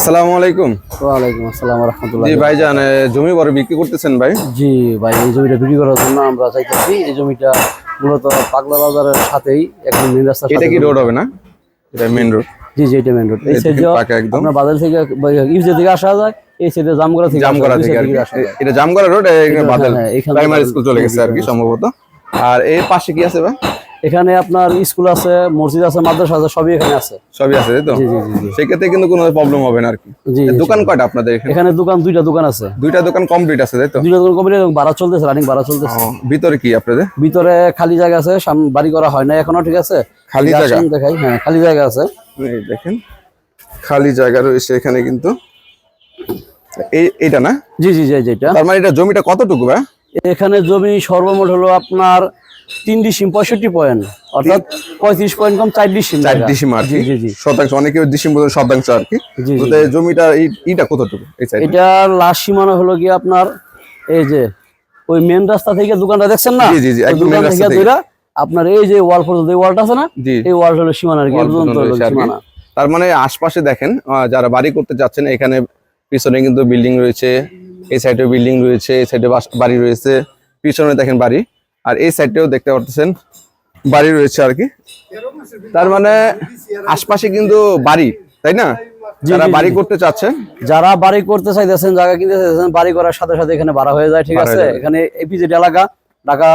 আসসালামু আলাইকুম। ওয়ালাইকুম আসসালাম রহমতুল্লাহ। জি ভাইজান জমি বড় বিক্রি করতেছেন ভাই? জি ভাই এই জমিটা বিক্রি করার জন্য আমরা চাইতেছি এই জমিটা মূলত পাগলা বাজারের সাথেই একদম মেন রাস্তার এটা কি রোড হবে না? এটা মেন রোড জি জি এটা মেন রোড এই। আপনার বাজার থেকে ইউজে থেকে আসা যায় এই সাইডে জামগড়া থেকে থেকে। এটা রোড বাদল হ্যাঁ, প্রাইমারি স্কুল চলে গেছে আর কি সম্ভবত। আর এর পাশে কি আছে ভাই? এখানে আপনার স্কুল আছে মসজিদ আছে মাদ্রাসা আছে সবই এখানে আছে। সবই আছে তো? জি জি জি সেক্ষেত্রে কিন্তু কোনো প্রবলেম হবে না আর কি। দোকান কয়টা আপনাদের এখানে? এখানে দোকান দুইটা দোকান আছে। দুইটা দোকান কমপ্লিট আছে তাই তো? দুইটা দোকান কমপ্লিট এবং ভাড়া চলতেছে রানিং ভাড়া চলতেছে। ভিতরে কি আপনাদের? ভিতরে খালি জায়গা আছে বাড়ি করা হয় না এখনও ঠিক আছে? খালি জায়গা? দেখাই। হ্যাঁ খালি জায়গা আছে। এই দেখেন খালি জায়গা রয়েছে এখানে কিন্তু। এই এটা না? জি জি জি যেটা তার মানে এটা জমিটা কতটুকু ভাই? এখানে জমি সর্বমোট হলো আপনার তিন ডিসিম পঁয়ষট্টি পয়েন্ট অর্থাৎ পঁয়ত্রিশ পয়েন্ট কম চার ডিসিম চার ডিসিম আর জি জি শতাংশ অনেকে ডিসিম বলে শতাংশ আর কি? জমিটা এই- এইটা কতটুকু এটার লাস্ট সীমানা হলো কি আপনার এই যে ওই মেন রাস্তা থেকে দোকানটা দেখছেন না? দোকান থেকে থেকে। আপনার এই যে ওয়াল পর্যন্ত এই ওয়ালটা আছে না? এই ওয়াল হলো সীমানা আর কি। সীমানা। তার মানে আশপাশে দেখেন যারা বাড়ি করতে যাচ্ছেন এখানে পিছনে কিন্তু বিল্ডিং রয়েছে এই সাইডে বিল্ডিং রয়েছে এই সাইডে বাড়ি রয়েছে পিছনে দেখেন বাড়ি। আর এই সাইডটাও দেখতে পারতেছেন বাড়ি রয়েছে আর কি। তার মানে আশপাশে কিন্তু বাড়ি তাই না? যারা বাড়ি করতে চাচ্ছেন। যারা বাড়ি করতে চাইতেছেন জায়গা কিনতে চাইতেছেন বাড়ি করার সাথে সাথে এখানে ভাড়া হয়ে যায় ঠিক আছে? এখানে এপিজেড এলাকা ঢাকা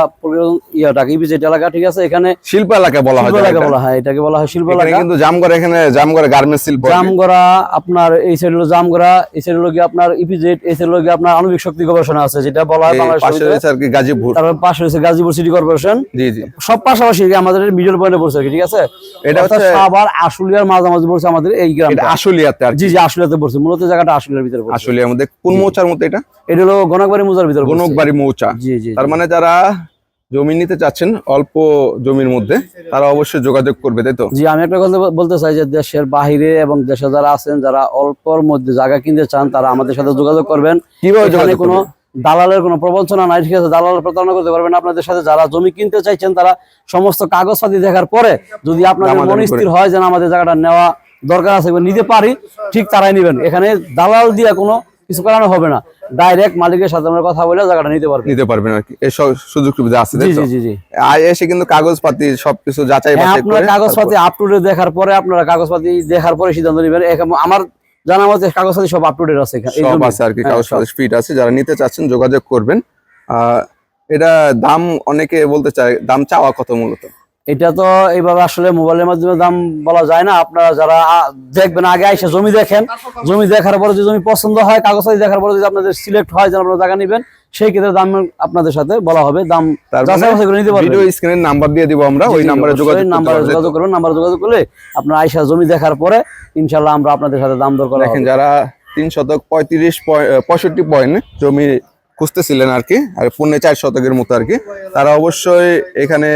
ইয়া ঢাকা ইপিজেড এলাকা ঠিক আছে? এখানে শিল্প এলাকা বলা হয় এলাকা বলা হয় এটাকে বলা হয় শিল্প এলাকা। কিন্তু জামগড় এখানে জামগড় গার্মেন্টস শিল্প জামগড়া আপনার এই সাইড হলো জামগড়া এই সাইড হলো আপনার ইপিজেড এই সাইড হলো আপনার আণবিক শক্তি গবেষণা আছে যেটা বলা হয় পাশে রয়েছে আর কি গাজীপুর। তারপর পাশে রয়েছে গাজীপুর সিটি কর্পোরেশন জি জি। সব পাশাপাশি আমাদের মিডল পয়েন্টে পড়ছে ঠিক আছে? এটা হচ্ছে- সাভার আশুলিয়ার মাঝামাঝি পড়ছে আমাদের এই এটা আশুলিয়াতে আর। জি জি আশুলিয়াতে পড়ছে। মূলত জায়গাটা আশুলিয়ার ভিতরে পড়ছে। আশুলিয়ার মধ্যে। কোন মৌচার মধ্যে এটা? এটা হলো গণকবাড়ি মুজার ভিতরে পড়ছে। গনকবাড়ি মৌচা। জি জি। তার মানে যারা জমি নিতে চাচ্ছেন অল্প জমির মধ্যে তারা অবশ্যই যোগাযোগ করবে তাই তো? জি আমি একটা কথা বলতে চাই যে দেশের বাহিরে এবং দেশে যারা আছেন যারা অল্পর মধ্যে জায়গা কিনতে চান তারা আমাদের সাথে যোগাযোগ করবেন। কীভাবে কোনো দালালের কোনো প্রবঞ্চনা নাই ঠিক আছে? দালাল প্রতারণা করতে পারবেন আপনাদের সাথে যারা জমি কিনতে চাইছেন তারা সমস্ত কাগজপাতি দেখার পরে যদি আপনাদের মন স্থির হয় যেন আমাদের জায়গাটা নেওয়া দরকার আছে নিতে পারি ঠিক তারাই নেবেন। এখানে দালাল দিয়ে কোনো কিছু করানো হবে না। ডাইরেক্ট মালিকের সাথে আমরা কথা বলে জায়গাটা নিতে পারবেন নিতে পারবেন আর কি। এই সব- সুযোগ সুবিধা আছে জি জি জি আর এসে কিন্তু কাগজপাতি সবকিছু যাচাই হ্যাঁ বাছাই আপনারা কাগজপাতি আপ টু ডেট দেখার পরে আপনারা কাগজপাতি দেখার পরে সিদ্ধান্ত নেবেন। এখন আমার জানা মতে কাগজপাতি সব আপ টু ডেট আছে সব। আছে আর কি হ্যাঁ, কাগজপাতি স্পিড আছে। যারা নিতে চাচ্ছেন যোগাযোগ করবেন। আহ, এটা দাম অনেকে বলতে চায় দাম চাওয়া কত মূলত? এটা তো এইভাবে আসলে মোবাইলের মাধ্যমে দাম বলা যায় না। আপনারা যারা দেখবেন আগে আইসা জমি দেখেন। জমি দেখার পরে যদি জমি পছন্দ হয় কাগজ দেখার পরে যদি আপনাদের সিলেক্ট হয় যে আপনারা জায়গা নেবেন সেই ক্ষেত্রে দাম আপনাদের সাথে বলা হবে। দাম নিতে পারবেন। ভিডিও স্ক্রিনের নাম্বার দিয়ে দিব আমরা ওই নাম্বারে যোগাযোগ নাম্বারে? যোগাযোগ করবেন নাম্বার যোগাযোগ করলে আপনার আইসা জমি দেখার পরে ইনশাল্লাহ আমরা আপনাদের সাথে দাম দর করা দেখেন যারা তিন শতক পঁয়ত্রিশ পয়- পঁয়ষট্টি পয়েন্ট জমি খুঁজতেছিলেন আর কি আর পৌনে চার শতকের মতো আর কি তারা অবশ্যই এখানে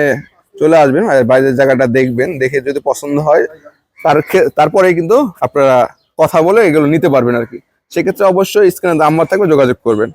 চলে আসবেন বাইরের জায়গাটা দেখবেন, দেখে যদি পছন্দ হয়, তার তারপরে কিন্তু আপনারা কথা বলে এগুলো নিতে পারবেন আর কি। সেক্ষেত্রে অবশ্যই স্ক্রিনে নাম্বার থাকবে, যোগাযোগ করবেন।